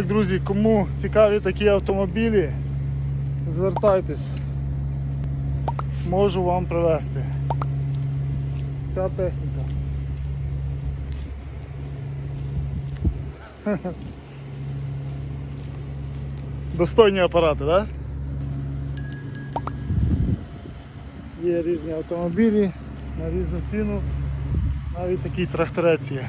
Так, друзі, кому цікаві такі автомобілі, звертайтесь. Можу вам привезти. Вся техніка. Достойні апарати, так? Є різні автомобілі на різну ціну. Навіть такий тракторець є.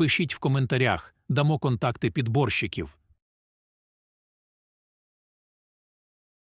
Пишіть в коментарях, дамо контакти підборщиків.